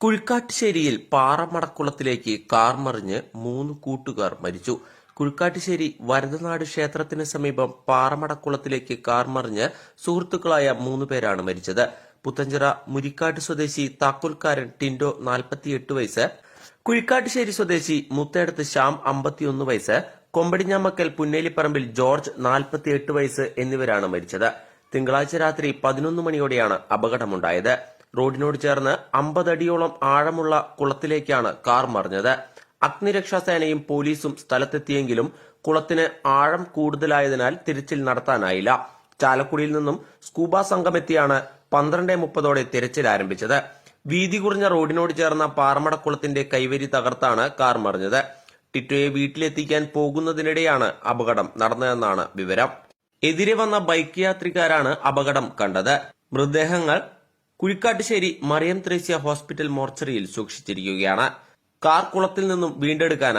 കുഴിക്കാട്ടുശ്ശേരിയിൽ പാറമടക്കുളത്തിലേക്ക് car മറിഞ്ഞ് മൂന്ന് കൂട്ടുകാർ മരിച്ചു. കുഴിക്കാട്ടുശ്ശേരി വരദനാട് ക്ഷേത്രത്തിന് സമീപം പാറമടക്കുളത്തിലേക്ക് കാർ മറിഞ്ഞ് സുഹൃത്തുക്കളായ മൂന്ന് പേരാണ് മരിച്ചത്. പുത്തഞ്ചിറ മുരിക്കാട്ട് സ്വദേശി താക്കോൽക്കാരൻ ടിൻഡോ നാൽപ്പത്തിയെട്ട് വയസ്സ് കുഴിക്കാട്ടുശ്ശേരി സ്വദേശി മുത്തേടത്ത് ശ്യാം അമ്പത്തിയൊന്ന് വയസ്സ് കൊമ്പടിഞ്ഞാമക്കൽ പുന്നേലിപ്പറമ്പിൽ ജോർജ് നാൽപ്പത്തിയെട്ട് വയസ്സ് എന്നിവരാണ് മരിച്ചത്. തിങ്കളാഴ്ച രാത്രി പതിനൊന്ന് മണിയോടെയാണ് അപകടമുണ്ടായത്. റോഡിനോട് ചേർന്ന് അമ്പതടിയോളം ആഴമുള്ള കുളത്തിലേക്കാണ് കാർ മറിഞ്ഞത്. അഗ്നിരക്ഷാസേനയും പോലീസും സ്ഥലത്തെത്തിയെങ്കിലും കുളത്തിന് ആഴം കൂടുതലായതിനാൽ തിരച്ചിൽ നടത്താനായില്ല. ചാലക്കുടിയിൽ നിന്നും സ്കൂബ സംഘമെത്തിയാണ് പന്ത്രണ്ട് മുപ്പതോടെ തിരച്ചിൽ ആരംഭിച്ചത്. വീതി കുറഞ്ഞ റോഡിനോട് ചേർന്ന പാറമടക്കുളത്തിന്റെ കൈവരി തകർത്താണ് കാർ മറിഞ്ഞത്. ടിറ്റോയെ വീട്ടിലെത്തിക്കാൻ പോകുന്നതിനിടെയാണ് അപകടം നടന്നതെന്നാണ് വിവരം. എതിരെ വന്ന ബൈക്ക് യാത്രികാരാണ് അപകടം കണ്ടത്. മൃതദേഹങ്ങൾ കുഴിക്കാട്ടുശ്ശേരി മറിയം ത്രേസ്യ ഹോസ്പിറ്റൽ മോർച്ചറിയിൽ സൂക്ഷിച്ചിരിക്കുകയാണ്. കാർ കുളത്തിൽ നിന്നും വീണ്ടെടുക്കാനായി